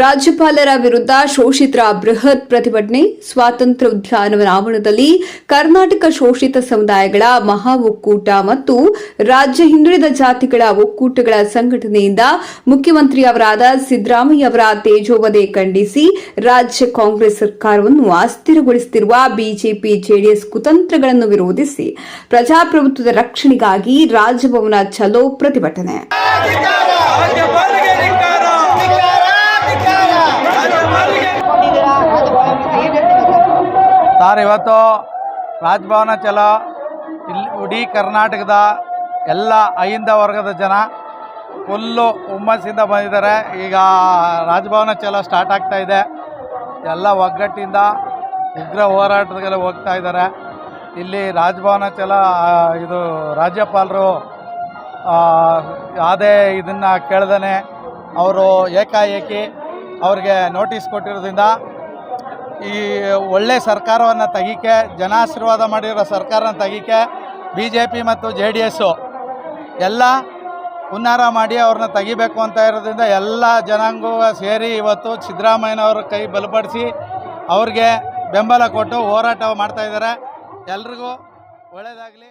ರಾಜ್ಯಪಾಲರ ವಿರುದ್ಧ ಶೋಷಿತರ ಬೃಹತ್ ಪ್ರತಿಭಟನೆ, ಸ್ವಾತಂತ್ರ್ಯ ಉದ್ಯಾನವನ ಆವರಣದಲ್ಲಿ ಕರ್ನಾಟಕ ಶೋಷಿತ ಸಮುದಾಯಗಳ ಮಹಾ ಒಕ್ಕೂಟ ಮತ್ತು ರಾಜ್ಯ ಹಿಂದುಳಿದ ಜಾತಿಗಳ ಒಕ್ಕೂಟಗಳ ಸಂಘಟನೆಯಿಂದ ಮುಖ್ಯಮಂತ್ರಿಯವರಾದ ಸಿದ್ದರಾಮಯ್ಯ ಅವರ ತೇಜೋವಧೆ ಖಂಡಿಸಿ ರಾಜ್ಯ ಕಾಂಗ್ರೆಸ್ ಸರ್ಕಾರವನ್ನು ಅಸ್ಥಿರಗೊಳಿಸುತ್ತಿರುವ ಬಿಜೆಪಿ, ಜೆಡಿಎಸ್ ಕುತಂತ್ರಗಳನ್ನು ವಿರೋಧಿಸಿ ಪ್ರಜಾಪ್ರಭುತ್ವದ ರಕ್ಷಣೆಗಾಗಿ ರಾಜಭವನ ಚಲೋ ಪ್ರತಿಭಟನೆ. ಸರ್, ಇವತ್ತು ರಾಜಭವನ ಚಲೋ ಇಲ್ಲಿ ಇಡೀ ಕರ್ನಾಟಕದ ಎಲ್ಲ ಅಹಿಂದ ವರ್ಗದ ಜನ ಫುಲ್ಲು ಹುಮ್ಮಸ್ಸಿಂದ ಬಂದಿದ್ದಾರೆ. ಈಗ ರಾಜಭವನ ಚಲೋ ಸ್ಟಾರ್ಟ್ ಆಗ್ತಾ ಇದೆ. ಎಲ್ಲ ಒಗ್ಗಟ್ಟಿಂದ ಉಗ್ರ ಹೋರಾಟದಲ್ಲಿ ಹೋಗ್ತಾ ಇದ್ದಾರೆ. ಇಲ್ಲಿ ರಾಜಭವನ ಚಲ ಇದು ರಾಜ್ಯಪಾಲರು ಯಾವುದೇ ಇದನ್ನು ಕೇಳ್ದೇ ಅವರು ಏಕಾಏಕಿ ಅವ್ರಿಗೆ ನೋಟಿಸ್ ಕೊಟ್ಟಿರೋದ್ರಿಂದ ಈ ಒಳ್ಳೆ ಸರ್ಕಾರವನ್ನು ತೆಗಿಕೆ, ಜನಾಶೀರ್ವಾದ ಮಾಡಿರೋ ಸರ್ಕಾರನ ತೆಗಿಕೆ ಬಿ ಜೆ ಪಿ ಮತ್ತು ಜೆ ಡಿ ಎಸ್ಸು ಎಲ್ಲ ಹುನ್ನಾರ ಮಾಡಿ ಅವ್ರನ್ನ ತೆಗಿಬೇಕು ಅಂತ ಇರೋದ್ರಿಂದ ಎಲ್ಲ ಜನಾಂಗ ಸೇರಿ ಇವತ್ತು ಸಿದ್ದರಾಮಯ್ಯನವ್ರ ಕೈ ಬಲಪಡಿಸಿ ಅವ್ರಿಗೆ ಬೆಂಬಲ ಕೊಟ್ಟು ಹೋರಾಟ ಮಾಡ್ತಾಯಿದ್ದಾರೆ ಎಲ್ರಿಗೂ ಒಳ್ಳೆಯದಾಗಲಿ